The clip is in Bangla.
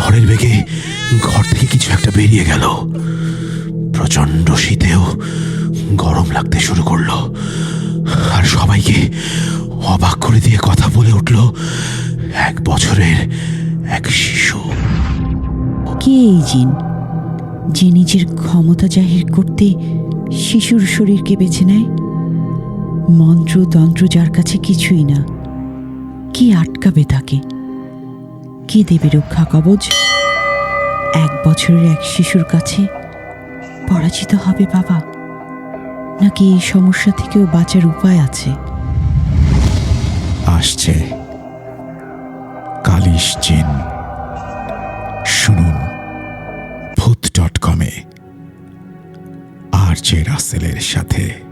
ঝড়ের বেগে ঘর থেকে কিছু একটা বেরিয়ে গেল। প্রচণ্ড শীতেও গরম লাগতে শুরু করল। আর সবাইকে অবাক করে দিয়ে কথা বলে উঠল এক বছরের এক শিশু। কে এই জিন? যে নিজের ক্ষমতা জাহির করতে শিশুর শরীরকে বেছে নেয়? মন্ত্র তন্ত্র যার কাছে কিছুই না। কে আটকাবে তাকে? কে দেবে রক্ষা কবচ? এক বছরের এক শিশুর কাছে পরাজিত হবে বাবা। নাকি এই সমস্যা থেকেও বাঁচার উপায় আছে? আসছে। কালিশ জিন। শুনুন। ভূত ডট কমে। আর জে রাসেলের সাথে।